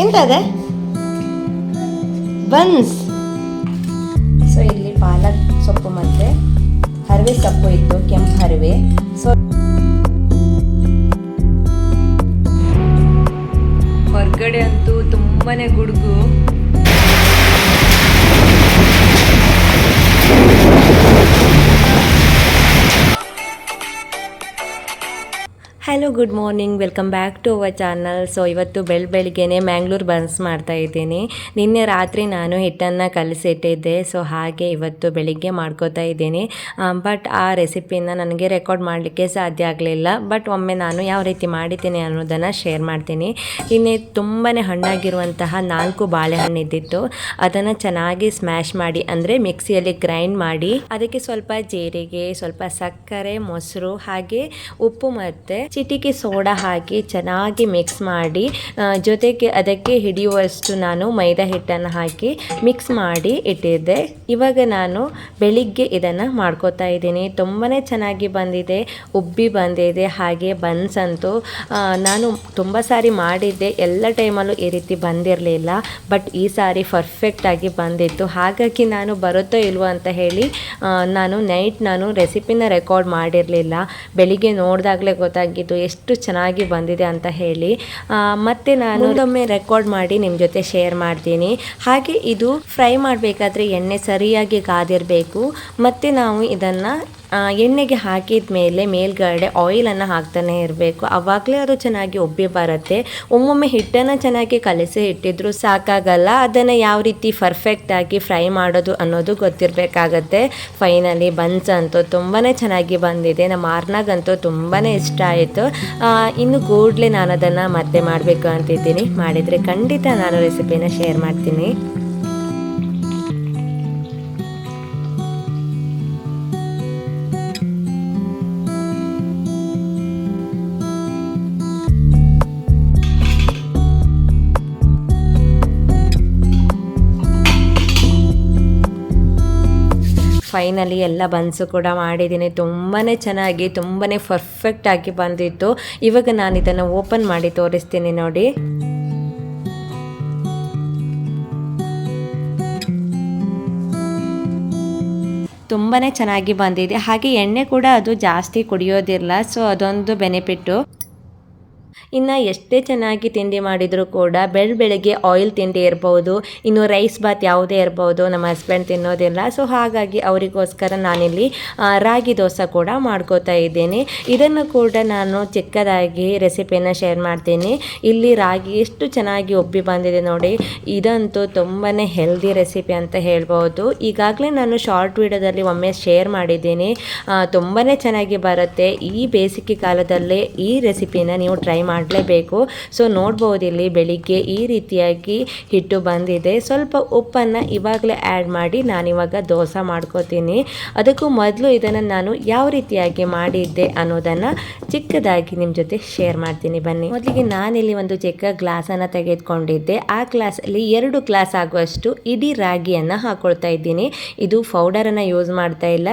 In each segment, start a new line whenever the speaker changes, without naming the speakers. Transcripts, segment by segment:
ಎಂತದೆ? Buns. So, ಇಲ್ಲಿ ಪಾಲಕ್ ಸೊಪ್ಪು ಮತ್ತೆ ಹರಿವೆ ಸೊಪ್ಪು ಇತ್ತು, ಕೆಂಪು ಹರಿವೆ. ಸೊ,
ಹೊರಗಡೆ ಅಂತೂ ತುಂಬಾನೇ ಗುಡುಗು. Hello good morning welcome back to our channel so ಇವತ್ತು ಬೆಳ, ಬೆಳಿಗ್ಗೆನೆ ಮ್ಯಾಂಗ್ಳೂರ್ ಬನ್ಸ್ ಮಾಡ್ತಾ ಇದ್ದೀನಿ. ನಿನ್ನೆ ರಾತ್ರಿ ನಾನು ಹಿಟ್ಟನ್ನು ಕಲಿಸಿಟ್ಟಿದ್ದೆ. ಸೊ ಹಾಗೆ ಇವತ್ತು ಬೆಳಿಗ್ಗೆ ಮಾಡ್ಕೋತಾ ಇದ್ದೀನಿ. ಬಟ್ ಆ ರೆಸಿಪಿನ ನನಗೆ ರೆಕಾರ್ಡ್ ಮಾಡಲಿಕ್ಕೆ ಸಾಧ್ಯ ಆಗಲಿಲ್ಲ. ಬಟ್ ಒಮ್ಮೆ ನಾನು ಯಾವ ರೀತಿ ಮಾಡಿದ್ದೀನಿ ಅನ್ನೋದನ್ನು ಶೇರ್ ಮಾಡ್ತೀನಿ. ಇನ್ನೇ ತುಂಬಾ ಹಣ್ಣಾಗಿರುವಂತಹ ನಾಲ್ಕು ಬಾಳೆಹಣ್ಣು ಇದ್ದಿತ್ತು ಅದನ್ನು ಚೆನ್ನಾಗಿ ಸ್ಮ್ಯಾಶ್ ಮಾಡಿ, ಅಂದರೆ ಮಿಕ್ಸಿಯಲ್ಲಿ ಗ್ರೈಂಡ್ ಮಾಡಿ, ಅದಕ್ಕೆ ಸ್ವಲ್ಪ ಜೀರಿಗೆ, ಸ್ವಲ್ಪ ಸಕ್ಕರೆ, ಮೊಸರು, ಹಾಗೆ ಉಪ್ಪು ಮತ್ತು ಚಿಟಿಕೆ ಸೋಡಾ ಹಾಕಿ ಚೆನ್ನಾಗಿ ಮಿಕ್ಸ್ ಮಾಡಿ ಜೊತೆಗೆ ಅದಕ್ಕೆ ಹಿಡಿಯುವಷ್ಟು ನಾನು ಮೈದಾ ಹಿಟ್ಟನ್ನು ಹಾಕಿ ಮಿಕ್ಸ್ ಮಾಡಿ ಇಟ್ಟಿದ್ದೆ. ಇವಾಗ ನಾನು ಬೆಳಿಗ್ಗೆ ಇದನ್ನು ಮಾಡ್ಕೋತಾ ಇದ್ದೀನಿ. ತುಂಬಾ ಚೆನ್ನಾಗಿ ಬಂದಿದೆ, ಉಬ್ಬಿ ಬಂದಿದೆ, ಹಾಗೆ ಬನ್ಸ್ ಅಂತೂ ನಾನು ತುಂಬ ಸಾರಿ ಮಾಡಿದ್ದೆ, ಎಲ್ಲ ಟೈಮಲ್ಲೂ ಈ ರೀತಿ ಬಂದಿರಲಿಲ್ಲ, ಬಟ್ ಈ ಸಾರಿ ಪರ್ಫೆಕ್ಟಾಗಿ ಬಂದಿತ್ತು. ಹಾಗಾಗಿ ನಾನು ಬರುತ್ತೋ ಇಲ್ವೋ ಅಂತ ಹೇಳಿ ನಾನು ನೈಟ್ ನಾನು ರೆಸಿಪಿನ ರೆಕಾರ್ಡ್ ಮಾಡಿರಲಿಲ್ಲ. ಬೆಳಿಗ್ಗೆ ನೋಡಿದಾಗಲೇ ಗೊತ್ತಾಗಿದ್ದು ಎಷ್ಟು ಚೆನ್ನಾಗಿ ಬಂದಿದೆ ಅಂತ ಹೇಳಿ. ಮತ್ತೆ ನಾನು ಒಂದೊಮ್ಮೆ ರೆಕಾರ್ಡ್ ಮಾಡಿ ನಿಮ್ಮ ಜೊತೆ ಶೇರ್ ಮಾಡ್ತೀನಿ. ಹಾಗೆ ಇದು ಫ್ರೈ ಮಾಡಬೇಕಾದ್ರೆ ಎಣ್ಣೆ ಸರಿಯಾಗಿ ಕಾದಿರಬೇಕು ಮತ್ತು ನಾವು ಇದನ್ನು ಎಣ್ಣೆಗೆ ಹಾಕಿದ ಮೇಲೆ ಮೇಲ್ಗಡೆ ಆಯಿಲನ್ನು ಹಾಕ್ತಾನೆ ಇರಬೇಕು. ಆವಾಗಲೇ ಅದು ಚೆನ್ನಾಗಿ ಒಬ್ಬಿ ಬರುತ್ತೆ. ಒಮ್ಮೊಮ್ಮೆ ಹಿಟ್ಟನ್ನು ಚೆನ್ನಾಗಿ ಕಲಸಿ ಇಟ್ಟಿದ್ರು ಸಾಕಾಗಲ್ಲ. ಅದನ್ನು ಯಾವ ರೀತಿ ಪರ್ಫೆಕ್ಟಾಗಿ ಫ್ರೈ ಮಾಡೋದು ಅನ್ನೋದು ಗೊತ್ತಿರಬೇಕಾಗತ್ತೆ. ಫೈನಲಿ ಬನ್ಸ್ ಅಂತೂ ತುಂಬಾ ಚೆನ್ನಾಗಿ ಬಂದಿದೆ. ನಮ್ಮ ಆರ್ನಾಗಂತೂ ತುಂಬಾ ಇಷ್ಟ ಆಯಿತು. ಇನ್ನು ಕೂಡಲೇ ನಾನು ಅದನ್ನು ಮತ್ತೆ ಮಾಡಬೇಕು ಅಂತಿದ್ದೀನಿ. ಮಾಡಿದರೆ ಖಂಡಿತ ನಾನು ರೆಸಿಪಿನ ಶೇರ್ ಮಾಡ್ತೀನಿ. ಫೈನಲಿ ಎಲ್ಲ ಬನ್ಸು ಕೂಡ ಮಾಡಿದ್ದೀನಿ. ತುಂಬಾ ಚೆನ್ನಾಗಿ ತುಂಬಾ ಪರ್ಫೆಕ್ಟಾಗಿ ಬಂದಿತ್ತು. ಇವಾಗ ನಾನು ಇದನ್ನು ಓಪನ್ ಮಾಡಿ ತೋರಿಸ್ತೀನಿ ನೋಡಿ. ತುಂಬಾ ಚೆನ್ನಾಗಿ ಬಂದಿದೆ. ಹಾಗೆ ಎಣ್ಣೆ ಕೂಡ ಅದು ಜಾಸ್ತಿ ಕುಡಿಯೋದಿಲ್ಲ ಸೊ ಅದೊಂದು ಬೆನಿಫಿಟ್ಟು ಇನ್ನು ಎಷ್ಟೇ ಚೆನ್ನಾಗಿ ತಿಂಡಿ ಮಾಡಿದರೂ ಕೂಡ ಬೆಳ್ ಬೆಳಗ್ಗೆ ಆಯಿಲ್ ತಿಂಡಿ ಇರ್ಬೋದು, ಇನ್ನು ರೈಸ್ ಬಾತ್ ಯಾವುದೇ ಇರ್ಬೋದು, ನಮ್ಮ ಹಸ್ಬೆಂಡ್ ತಿನ್ನೋದಿಲ್ಲ. ಸೊ ಹಾಗಾಗಿ ಅವರಿಗೋಸ್ಕರ ನಾನಿಲ್ಲಿ ರಾಗಿ ದೋಸೆ ಕೂಡ ಮಾಡ್ಕೋತಾ ಇದ್ದೇನೆ. ಇದನ್ನು ಕೂಡ ನಾನು ಚಿಕ್ಕದಾಗಿ ರೆಸಿಪಿನ ಶೇರ್ ಮಾಡ್ತೀನಿ. ಇಲ್ಲಿ ರಾಗಿ ಎಷ್ಟು ಚೆನ್ನಾಗಿ ಒಬ್ಬಿ ಬಂದಿದೆ ನೋಡಿ. ಇದಂತೂ ತುಂಬಾ ಹೆಲ್ದಿ ರೆಸಿಪಿ ಅಂತ ಹೇಳ್ಬೋದು. ಈಗಾಗಲೇ ನಾನು ಶಾರ್ಟ್ ವಿಡಿಯೋದಲ್ಲಿ ಒಮ್ಮೆ ಶೇರ್ ಮಾಡಿದ್ದೀನಿ. ತುಂಬಾ ಚೆನ್ನಾಗಿ ಬರುತ್ತೆ. ಈ ಬೇಸಿಗೆ ಕಾಲದಲ್ಲೇ ಈ ರೆಸಿಪಿನ ನೀವು ಟ್ರೈ ಮಾಡಲೇಬೇಕು. ಸೊ ನೋಡ್ಬೋದು ಇಲ್ಲಿ ಬೆಳಿಗ್ಗೆ ಈ ರೀತಿಯಾಗಿ ಹಿಟ್ಟು ಬಂದಿದೆ. ಸ್ವಲ್ಪ ಉಪ್ಪನ್ನು ಇವಾಗಲೇ ಆ್ಯಡ್ ಮಾಡಿ ನಾನಿವಾಗ ದೋಸೆ ಮಾಡ್ಕೋತೀನಿ. ಅದಕ್ಕೂ ಮೊದಲು ಇದನ್ನು ನಾನು ಯಾವ ರೀತಿಯಾಗಿ ಮಾಡಿದ್ದೆ ಅನ್ನೋದನ್ನು ಚಿಕ್ಕದಾಗಿ ನಿಮ್ಮ ಜೊತೆ ಶೇರ್ ಮಾಡ್ತೀನಿ ಬನ್ನಿ. ಮೊದಲಿಗೆ ನಾನಿಲ್ಲಿ ಒಂದು ಚಿಕ್ಕ ಗ್ಲಾಸನ್ನು ತೆಗೆದುಕೊಂಡಿದ್ದೆ. ಆ ಗ್ಲಾಸಲ್ಲಿ ಎರಡು ಗ್ಲಾಸ್ ಆಗುವಷ್ಟು ಇಡೀ ರಾಗಿಯನ್ನು ಹಾಕೊಳ್ತಾ ಇದ್ದೀನಿ. ಇದು ಪೌಡರನ್ನು ಯೂಸ್ ಮಾಡ್ತಾ ಇಲ್ಲ.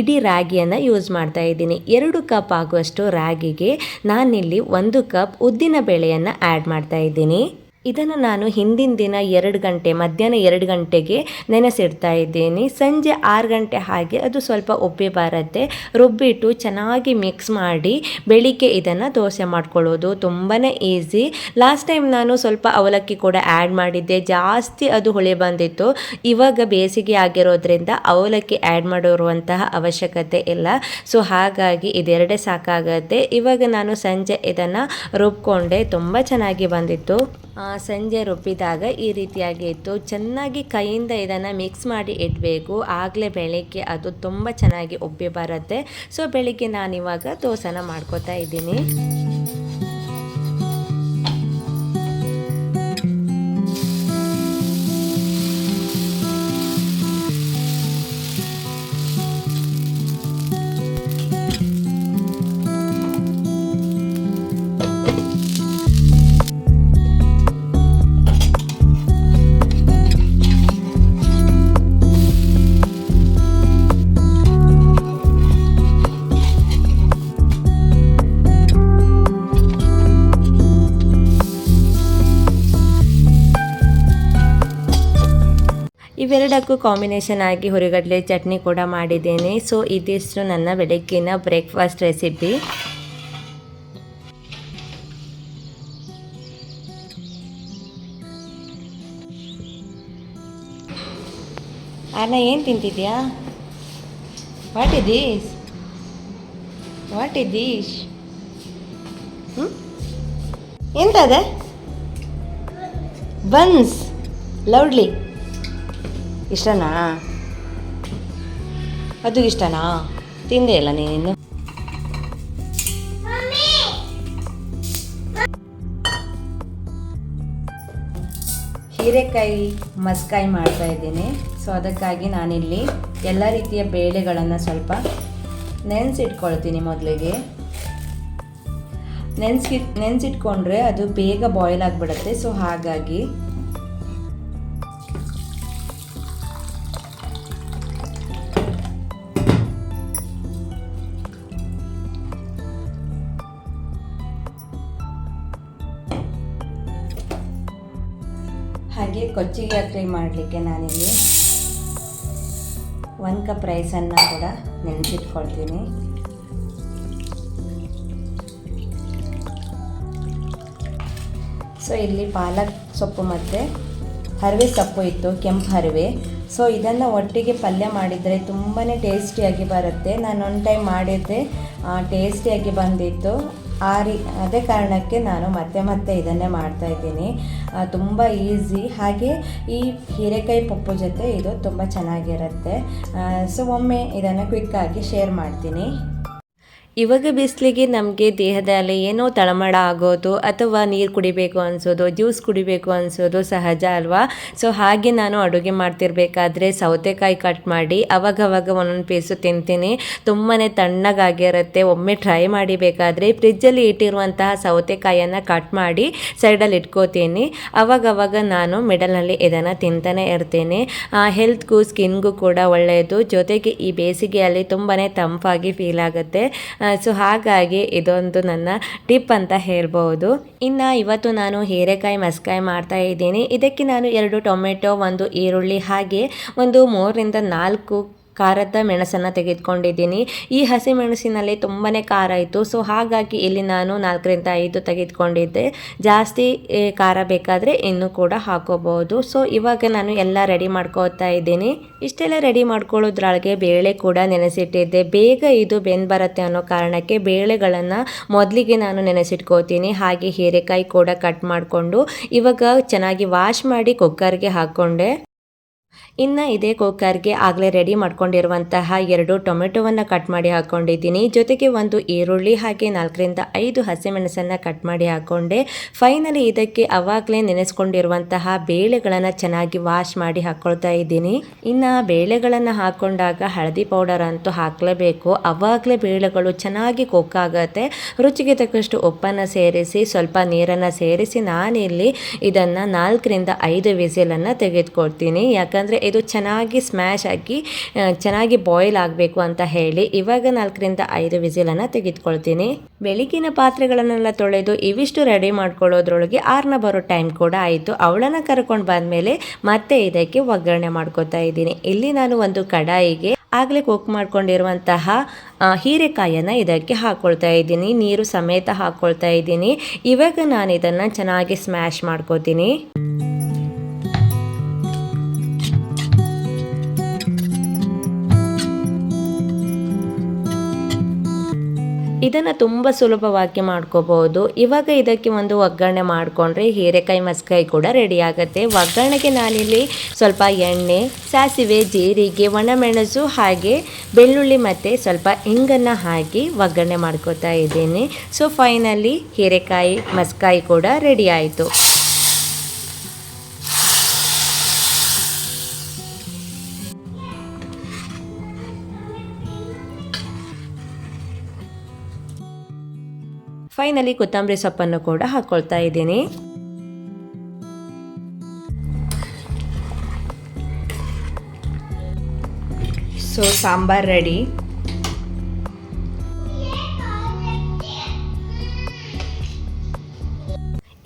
ಇಡೀ ರಾಗಿಯನ್ನು ಯೂಸ್ ಮಾಡ್ತಾ ಇದ್ದೀನಿ. ಎರಡು ಕಪ್ ಆಗುವಷ್ಟು ರಾಗಿಗೆ ನಾನಿಲ್ಲಿ ಒಂದು ಕಪ್ ಉದ್ದಿನ ಬೇಳೆಯನ್ನು ಆ್ಯಡ್ ಮಾಡ್ತಾ ಇದ್ದೀನಿ. ಇದನ್ನು ನಾನು ಹಿಂದಿನ ದಿನ ಎರಡು ಗಂಟೆ, ಮಧ್ಯಾಹ್ನ ಎರಡು ಗಂಟೆಗೆ ನೆನೆಸಿಡ್ತಾ ಇದ್ದೀನಿ. ಸಂಜೆ ಆರು ಗಂಟೆ ಹಾಗೆ ಅದು ಸ್ವಲ್ಪ ಒಬ್ಬೆ ಬರುತ್ತೆ ರುಬ್ಬಿಟ್ಟು ಚೆನ್ನಾಗಿ ಮಿಕ್ಸ್ ಮಾಡಿ ಬೆಳಿಗ್ಗೆ ಇದನ್ನು ದೋಸೆ ಮಾಡ್ಕೊಳ್ಳೋದು ತುಂಬಾ ಈಸಿ ಲಾಸ್ಟ್ ಟೈಮ್ ನಾನು ಸ್ವಲ್ಪ ಅವಲಕ್ಕಿ ಕೂಡ ಆ್ಯಡ್ ಮಾಡಿದ್ದೆ. ಜಾಸ್ತಿ ಅದು ಹೊಳೆ ಬಂದಿತ್ತು. ಇವಾಗ ಬೇಸಿಗೆ ಆಗಿರೋದ್ರಿಂದ ಅವಲಕ್ಕಿ ಆ್ಯಡ್ ಮಾಡಿರುವಂತಹ ಅವಶ್ಯಕತೆ ಇಲ್ಲ. ಸೊ ಹಾಗಾಗಿ ಇದೆರಡೇ ಸಾಕಾಗತ್ತೆ. ಇವಾಗ ನಾನು ಸಂಜೆ ಇದನ್ನು ರುಬ್ಕೊಂಡೆ. ತುಂಬ ಚೆನ್ನಾಗಿ ಬಂದಿತ್ತು. ಸಂಜೆ ರುಬ್ಬಿದಾಗ ಈ ರೀತಿಯಾಗಿ ಇತ್ತು ಚೆನ್ನಾಗಿ ಕೈಯಿಂದ ಇದನ್ನು ಮಿಕ್ಸ್ ಮಾಡಿ ಇಡಬೇಕು. ಆಗಲೇ ಬೆಳಗ್ಗೆ ಅದು ತುಂಬ ಚೆನ್ನಾಗಿ ಉಬ್ಬಿ ಬರುತ್ತೆ. ಸೊ ಬೆಳಿಗ್ಗೆ ನಾನಿವಾಗ ದೋಸೆನ ಮಾಡ್ಕೋತಾ ಇದ್ದೀನಿ. ಇವೆರಡಕ್ಕೂ ಕಾಂಬಿನೇಷನ್ ಆಗಿ ಹುರಿಗಡಲೆ ಚಟ್ನಿ ಕೂಡ ಮಾಡಿದ್ದೇನೆ. ಸೊ ಇದಿಷ್ಟು ನನ್ನ ಬೆಳಗ್ಗಿನ ಬ್ರೇಕ್ಫಾಸ್ಟ್ ರೆಸಿಪಿ ಅಣ್ಣ, ಏನು ತಿಂತಿದ್ಯಾ? What is this what hmm? ಹ್ಞೂ ಎಂತದೆ? ಬನ್ಸ್ ಲೌಡ್ಲಿ ಇಷ್ಟನಾ? ಅದು ಇಷ್ಟನಾ? ತಿಂದೆ ಇಲ್ಲ ನೀನು ಹೀರೆಕಾಯಿ ಮಸ್ಕಾಯಿ ಮಾಡ್ತಾ ಇದ್ದೀನಿ. ಸೊ ಅದಕ್ಕಾಗಿ ನಾನಿಲ್ಲಿ ಎಲ್ಲ ರೀತಿಯ ಬೇಳೆಗಳನ್ನು ಸ್ವಲ್ಪ ನೆನೆಸಿಟ್ಕೊಳ್ತೀನಿ ಮೊದಲಿಗೆ. ನೆನೆಸಿ, ನೆನೆಸಿಟ್ಕೊಂಡ್ರೆ ಅದು ಬೇಗ ಬಾಯ್ಲ್ ಆಗಿಬಿಡುತ್ತೆ. ಸೊ ಹಾಗಾಗಿ ಕೊಚ್ಚಿಗೆ ಅಕ್ಕಿ ಮಾಡಲಿಕ್ಕೆ ನಾನಿಲ್ಲಿ ಒಂದು ಕಪ್ ರೈಸನ್ನು ಕೂಡ ನೆನೆಸಿಟ್ಕೊಳ್ತೀನಿ ಸೊ ಇಲ್ಲಿ ಪಾಲಕ್ ಸೊಪ್ಪು ಮತ್ತು ಹರಿವೆ ಸೊಪ್ಪು ಇತ್ತು, ಕೆಂಪು ಹರಿವೆ. ಸೊ ಇದನ್ನು ಒಟ್ಟಿಗೆ ಪಲ್ಯ ಮಾಡಿದರೆ ತುಂಬಾ ಟೇಸ್ಟಿಯಾಗಿ ಬರುತ್ತೆ. ನಾನು ಒನ್ ಟೈಮ್ ಮಾಡಿದ್ದೆ ಟೇಸ್ಟಿಯಾಗಿ ಬಂದಿತ್ತು. ಆ ರೀ, ಅದೇ ಕಾರಣಕ್ಕೆ ನಾನು ಮತ್ತೆ ಮತ್ತೆ ಇದನ್ನೇ ಮಾಡ್ತಾ ಇದ್ದೀನಿ. ತುಂಬ ಈಸಿ ಹಾಗೆ ಈ ಹೀರೆಕಾಯಿ ಪಪ್ಪು ಜೊತೆ ಇದು ತುಂಬ ಚೆನ್ನಾಗಿರುತ್ತೆ. ಸೊ ಒಮ್ಮೆ ಇದನ್ನು ಕ್ವಿಕ್ಕಾಗಿ ಶೇರ್ ಮಾಡ್ತೀನಿ. ಇವಾಗ ಬಿಸಿಲಿಗೆ ನಮಗೆ ದೇಹದಲ್ಲಿ ಏನೋ ತಳಮಳ ಆಗೋದು ಅಥವಾ ನೀರು ಕುಡಿಬೇಕು ಅನಿಸೋದು, ಜ್ಯೂಸ್ ಕುಡಿಬೇಕು ಅನಿಸೋದು ಸಹಜ ಅಲ್ವಾ? ಸೊ ಹಾಗೆ ನಾನು ಅಡುಗೆ ಮಾಡ್ತಿರ್ಬೇಕಾದ್ರೆ ಸೌತೆಕಾಯಿ ಕಟ್ ಮಾಡಿ ಅವಾಗವಾಗ ಒಂದೊಂದು ಪೀಸು ತಿಂತೀನಿ. ತುಂಬಾ ತಣ್ಣಗಾಗಿರುತ್ತೆ. ಒಮ್ಮೆ ಟ್ರೈ ಮಾಡಿ ಬೇಕಾದರೆ ಫ್ರಿಜ್ಜಲ್ಲಿ ಇಟ್ಟಿರುವಂತಹ ಸೌತೆಕಾಯಿಯನ್ನು ಕಟ್ ಮಾಡಿ ಸೈಡಲ್ಲಿ ಇಟ್ಕೋತೀನಿ. ಅವಾಗವಾಗ ನಾನು ಮಿಡಲ್ನಲ್ಲಿ ಇದನ್ನು ತಿಂತಾನೆ ಇರ್ತೀನಿ. ಹೆಲ್ತ್ಗೂ ಸ್ಕಿನ್ಗೂ ಕೂಡ ಒಳ್ಳೆಯದು ಜೊತೆಗೆ ಈ ಬೇಸಿಗೆಯಲ್ಲಿ ತುಂಬಾ ತಂಪಾಗಿ ಫೀಲ್ ಆಗುತ್ತೆ. ಸೊ ಹಾಗಾಗಿ ಇದೊಂದು ನನ್ನ ಟಿಪ್ ಅಂತ ಹೇಳ್ಬೋದು. ಇನ್ನು ಇವತ್ತು ನಾನು ಹೀರೆಕಾಯಿ ಮಸ್ಕಾಯಿ ಮಾಡ್ತಾ ಇದ್ದೀನಿ. ಇದಕ್ಕೆ ನಾನು ಎರಡು ಟೊಮೆಟೊ, ಒಂದು ಈರುಳ್ಳಿ ಹಾಗೆ ಒಂದು ಮೂರರಿಂದ ನಾಲ್ಕು ಖಾರದ ಮೆಣಸನ್ನು ತೆಗೆದುಕೊಂಡಿದ್ದೀನಿ. ಈ ಹಸಿ ಮೆಣಸಿನಲ್ಲಿ ತುಂಬಾ ಖಾರ ಇತ್ತು ಸೊ ಹಾಗಾಗಿ ಇಲ್ಲಿ ನಾನು ನಾಲ್ಕರಿಂದ ಐದು ತೆಗೆದುಕೊಂಡಿದ್ದೆ. ಜಾಸ್ತಿ ಖಾರ ಬೇಕಾದರೆ ಇನ್ನೂ ಕೂಡ ಹಾಕೋಬಹುದು. ಸೊ ಇವಾಗ ನಾನು ಎಲ್ಲ ರೆಡಿ ಮಾಡ್ಕೋತಾ ಇದ್ದೀನಿ. ಇಷ್ಟೆಲ್ಲ ರೆಡಿ ಮಾಡ್ಕೊಳ್ಳೋದ್ರೊಳಗೆ ಬೇಳೆ ಕೂಡ ನೆನೆಸಿಟ್ಟಿದ್ದೆ. ಬೇಗ ಇದು ಬೆಂದು ಬರುತ್ತೆ ಅನ್ನೋ ಕಾರಣಕ್ಕೆ ಬೇಳೆಗಳನ್ನು ಮೊದಲಿಗೆ ನಾನು ನೆನೆಸಿಟ್ಕೋತೀನಿ ಹಾಗೆ ಹೀರೆಕಾಯಿ ಕೂಡ ಕಟ್ ಮಾಡಿಕೊಂಡು ಇವಾಗ ಚೆನ್ನಾಗಿ ವಾಶ್ ಮಾಡಿ ಕುಕ್ಕರ್ಗೆ ಹಾಕ್ಕೊಂಡೆ. ಇನ್ನು ಇದೇ ಕುಕ್ಕರ್ಗೆ ಆಗಲೇ ರೆಡಿ ಮಾಡ್ಕೊಂಡಿರುವಂತಹ ಎರಡು ಟೊಮೆಟೊವನ್ನು ಕಟ್ ಮಾಡಿ ಹಾಕ್ಕೊಂಡಿದ್ದೀನಿ ಜೊತೆಗೆ ಒಂದು ಈರುಳ್ಳಿ ಹಾಗೆ ನಾಲ್ಕರಿಂದ ಐದು ಹಸಿಮೆಣಸನ್ನು ಕಟ್ ಮಾಡಿ ಹಾಕ್ಕೊಂಡೆ ಫೈನಲಿ ಇದಕ್ಕೆ ಅವಾಗಲೇ ನೆನೆಸ್ಕೊಂಡಿರುವಂತಹ ಬೇಳೆಗಳನ್ನು ಚೆನ್ನಾಗಿ ವಾಶ್ ಮಾಡಿ ಹಾಕ್ಕೊಳ್ತಾ ಇದ್ದೀನಿ. ಇನ್ನು ಬೇಳೆಗಳನ್ನು ಹಾಕ್ಕೊಂಡಾಗ ಹಳದಿ ಪೌಡರ್ ಅಂತೂ ಹಾಕಲೇಬೇಕು. ಅವಾಗಲೇ ಬೇಳೆಗಳು ಚೆನ್ನಾಗಿ ಕೊಕ್ಕಾಗತ್ತೆ ರುಚಿಗೆ ತಕ್ಕಷ್ಟು ಉಪ್ಪನ್ನು ಸೇರಿಸಿ, ಸ್ವಲ್ಪ ನೀರನ್ನು ಸೇರಿಸಿ ನಾನಿಲ್ಲಿ ಇದನ್ನು ನಾಲ್ಕರಿಂದ ಐದು ವಿಸಿಲನ್ನು ತೆಗೆದುಕೊಡ್ತೀನಿ. ಯಾಕಂದರೆ ಇದು ಚೆನ್ನಾಗಿ ಸ್ಮ್ಯಾಶ್ ಆಗಿ ಚೆನ್ನಾಗಿ ಬಾಯ್ಲ್ ಆಗಬೇಕು ಅಂತ ಹೇಳಿ ಇವಾಗ ನಾಲ್ಕರಿಂದ ಐದು ವಿಸಿಲನ್ನು ತೆಗೆದುಕೊಳ್ತೀನಿ. ಬೆಳಗಿನ ಪಾತ್ರೆಗಳನ್ನೆಲ್ಲ ತೊಳೆದು ಇವಿಷ್ಟು ರೆಡಿ ಮಾಡ್ಕೊಳ್ಳೋದ್ರೊಳಗೆ ಆರ್ನ ಬರೋ ಟೈಮ್ ಕೂಡ ಆಯಿತು. ಅವಳನ್ನು ಕರ್ಕೊಂಡು ಬಂದಮೇಲೆ ಮತ್ತೆ ಇದಕ್ಕೆ ಒಗ್ಗರಣೆ ಮಾಡ್ಕೋತಾ ಇದ್ದೀನಿ. ಇಲ್ಲಿ ನಾನು ಒಂದು ಕಡಾಯಿಗೆ ಆಗಲೇ ಕುಕ್ ಮಾಡ್ಕೊಂಡಿರುವಂತಹ ಹೀರೆಕಾಯನ್ನು ಇದಕ್ಕೆ ಹಾಕ್ಕೊಳ್ತಾ ಇದ್ದೀನಿ. ನೀರು ಸಮೇತ ಹಾಕ್ಕೊಳ್ತಾ ಇದ್ದೀನಿ. ಇವಾಗ ನಾನು ಇದನ್ನು ಚೆನ್ನಾಗಿ ಸ್ಮ್ಯಾಶ್ ಮಾಡ್ಕೋತೀನಿ. ಇದನ್ನು ತುಂಬ ಸುಲಭವಾಗಿ ಮಾಡ್ಕೋಬಹುದು. ಇವಾಗ ಇದಕ್ಕೆ ಒಂದು ಒಗ್ಗರಣೆ ಮಾಡಿಕೊಂಡ್ರೆ ಹೀರೆಕಾಯಿ ಮಸ್ಕಾಯಿ ಕೂಡ ರೆಡಿ ಆಗುತ್ತೆ. ಒಗ್ಗರಣೆಗೆ ನಾನಿಲ್ಲಿ ಸ್ವಲ್ಪ ಎಣ್ಣೆ, ಸಾಸಿವೆ, ಜೀರಿಗೆ, ಒಣಮೆಣಸು ಹಾಗೆ ಬೆಳ್ಳುಳ್ಳಿ ಮತ್ತು ಸ್ವಲ್ಪ ಇಂಗನ್ನು ಹಾಕಿ ಒಗ್ಗರಣೆ ಮಾಡ್ಕೋತಾ ಇದ್ದೀನಿ. ಸೊ ಫೈನಲಿ ಹೀರೆಕಾಯಿ, ಮಸ್ಕಾಯಿ ಕೂಡ ರೆಡಿ ಆಯಿತು. ಫೈನಲಿ ಕೊತ್ತಂಬರಿ ಸೊಪ್ಪನ್ನು ಕೂಡ ಹಾಕ್ಕೊಳ್ತಾ ಇದ್ದೀನಿ. ಸೊ ಸಾಂಬಾರ್ ರೆಡಿ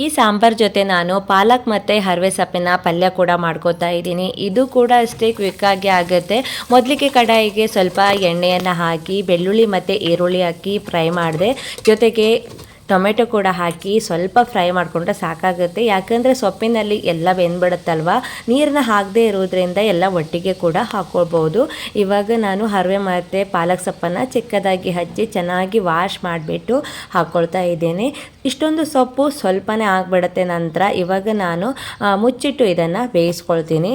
ಈ ಸಾಂಬಾರ್ ಜೊತೆ ನಾನು ಪಾಲಕ್ ಮತ್ತು ಹರವೆ ಸೊಪ್ಪಿನ ಪಲ್ಯ ಕೂಡ ಮಾಡ್ಕೋತಾ ಇದ್ದೀನಿ. ಇದು ಕೂಡ ಅಷ್ಟೇ ಕ್ವಿಕ್ಕಾಗಿ ಆಗುತ್ತೆ. ಮೊದಲಿಗೆ ಕಡಾಯಿಗೆ ಸ್ವಲ್ಪ ಎಣ್ಣೆಯನ್ನು ಹಾಕಿ, ಬೆಳ್ಳುಳ್ಳಿ ಮತ್ತು ಈರುಳ್ಳಿ ಹಾಕಿ ಫ್ರೈ ಮಾಡಿದೆ. ಜೊತೆಗೆ ಟೊಮೆಟೊ ಕೂಡ ಹಾಕಿ ಸ್ವಲ್ಪ ಫ್ರೈ ಮಾಡಿಕೊಂಡ್ರೆ ಸಾಕಾಗುತ್ತೆ. ಯಾಕಂದರೆ ಸೊಪ್ಪಿನಲ್ಲಿ ಎಲ್ಲ ಬೆಂದ್ಬಿಡುತ್ತಲ್ವ? ನೀರನ್ನ ಹಾಕದೇ ಇರೋದ್ರಿಂದ ಎಲ್ಲ ಒಟ್ಟಿಗೆ ಕೂಡ ಹಾಕ್ಕೊಳ್ಬೋದು ಇವಾಗ ನಾನು ಹರವೆ ಮತ್ತು ಪಾಲಕ್ ಸೊಪ್ಪನ್ನು ಚಿಕ್ಕದಾಗಿ ಹಚ್ಚಿ ಚೆನ್ನಾಗಿ ವಾಶ್ ಮಾಡಿಬಿಟ್ಟು ಹಾಕ್ಕೊಳ್ತಾ ಇದ್ದೇನೆ. ಇಷ್ಟೊಂದು ಸೊಪ್ಪು ಸ್ವಲ್ಪನೇ ಆಗಿಬಿಡುತ್ತೆ ನಂತರ ಇವಾಗ ನಾನು ಮುಚ್ಚಿಟ್ಟು ಇದನ್ನು ಬೇಯಿಸ್ಕೊಳ್ತೀನಿ.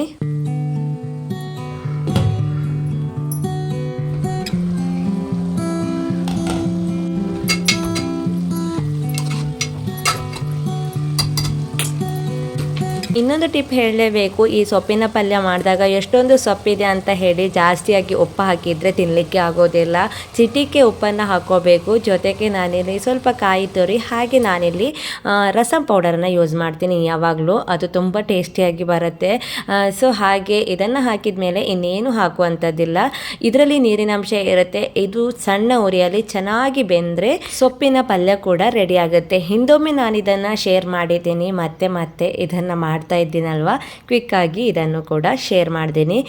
ಇನ್ನೊಂದು ಟಿಪ್ ಹೇಳಲೇಬೇಕು, ಈ ಸೊಪ್ಪಿನ ಪಲ್ಯ ಮಾಡಿದಾಗ ಎಷ್ಟೊಂದು ಸೊಪ್ಪಿದೆ ಅಂತ ಹೇಳಿ ಜಾಸ್ತಿಯಾಗಿ ಉಪ್ಪು ಹಾಕಿದರೆ ತಿನ್ನಲಿಕ್ಕೆ ಆಗೋದಿಲ್ಲ. ಚಿಟಿಕೆ ಉಪ್ಪನ್ನು ಹಾಕೋಬೇಕು. ಜೊತೆಗೆ ನಾನಿಲ್ಲಿ ಸ್ವಲ್ಪ ಕಾಯಿ ತುರಿ, ಹಾಗೆ ನಾನಿಲ್ಲಿ ರಸಂ ಪೌಡರನ್ನು ಯೂಸ್ ಮಾಡ್ತೀನಿ ಯಾವಾಗಲೂ. ಅದು ತುಂಬ ಟೇಸ್ಟಿಯಾಗಿ ಬರುತ್ತೆ. ಸೊ ಹಾಗೆ ಇದನ್ನು ಹಾಕಿದ ಮೇಲೆ ಇನ್ನೇನು ಹಾಕುವಂಥದ್ದಿಲ್ಲ. ಇದರಲ್ಲಿ ನೀರಿನಾಂಶ ಇರುತ್ತೆ. ಇದು ಸಣ್ಣ ಉರಿಯಲ್ಲಿ ಚೆನ್ನಾಗಿ ಬೆಂದರೆ ಸೊಪ್ಪಿನ ಪಲ್ಯ ಕೂಡ ರೆಡಿ ಆಗುತ್ತೆ. ಹಿಂದೊಮ್ಮೆ ನಾನು ಇದನ್ನು ಶೇರ್ ಮಾಡಿದ್ದೀನಿ. ಮತ್ತೆ ಮತ್ತೆ ಇದನ್ನು ಮಾಡ್ತಾ ಇದ್ದೀನಲ್ವ? ಕ್ವಿಕ್ಕಾಗಿ ಇದನ್ನು ಕೂಡ ಶೇರ್ ಮಾಡ್ದೀನಿ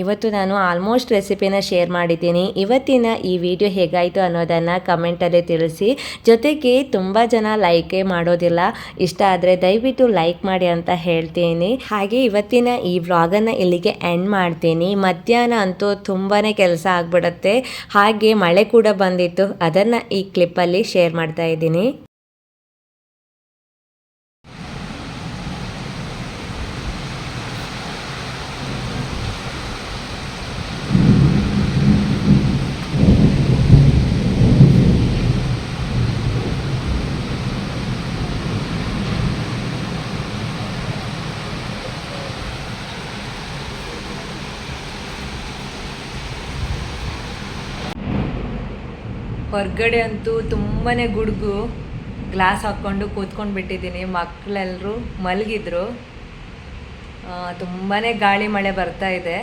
ಇವತ್ತು ನಾನು ಆಲ್ಮೋಸ್ಟ್ ರೆಸಿಪಿನ ಶೇರ್ ಮಾಡಿದ್ದೀನಿ. ಇವತ್ತಿನ ಈ ವಿಡಿಯೋ ಹೇಗಾಯಿತು ಅನ್ನೋದನ್ನು ಕಮೆಂಟಲ್ಲಿ ತಿಳಿಸಿ. ಜೊತೆಗೆ ತುಂಬ ಜನ ಲೈಕೇ ಮಾಡೋದಿಲ್ಲ. ಇಷ್ಟ ಆದರೆ ದಯವಿಟ್ಟು ಲೈಕ್ ಮಾಡಿ ಅಂತ ಹೇಳ್ತೀನಿ. ಹಾಗೆ ಇವತ್ತಿನ ಈ ವ್ಲಾಗನ್ನು ಇಲ್ಲಿಗೆ ಎಂಡ್ ಮಾಡ್ತೀನಿ. ಮಧ್ಯಾಹ್ನ ಅಂತೂ ತುಂಬಾ ಕೆಲಸ ಆಗ್ಬಿಡುತ್ತೆ. ಹಾಗೆ ಮಳೆ ಕೂಡ ಬಂದಿತ್ತು. ಅದನ್ನು ಈ ಕ್ಲಿಪ್ಪಲ್ಲಿ ಶೇರ್ ಮಾಡ್ತಾ ಇದ್ದೀನಿ. ಹೊರಗಡೆ ಅಂತೂ ತುಂಬಾ ಗುಡುಗು ಗ್ಲಾಸ್ ಹಾಕ್ಕೊಂಡು ಕೂತ್ಕೊಂಡು ಬಿಟ್ಟಿದ್ದೀನಿ. ಮಕ್ಕಳೆಲ್ಲರೂ ಮಲಗಿದ್ರು. ತುಂಬಾ ಗಾಳಿ ಮಳೆ ಬರ್ತಾ ಇದೆ.